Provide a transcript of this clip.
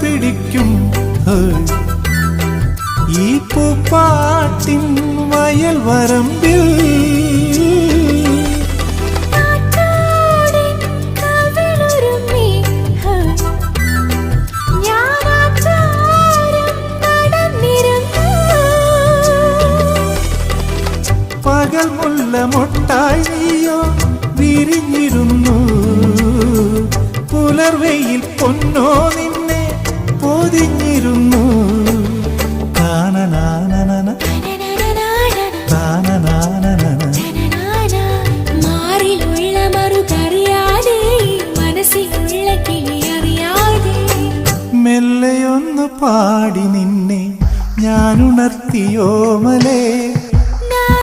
പിടിക്കും. ഈ പൂപ്പാട്ടിൻ വയൽ വരമ്പിൽ. പകൽ മുല്ല വിരിഞ്ഞിരുന്നു പുലർവെയിൽ പൊന്നോ നിന്നെ പൊതിഞ്ഞിരുന്നു. താനനാനനന, താനനാനനന. മാറിലുള്ള മറുകറിയാതെ മനസ്സിലുള്ള കിളി അറിയാതെ മെല്ലെയൊന്നു പാടി നിന്നെ. ഞാനുണർത്തിയോമലേ.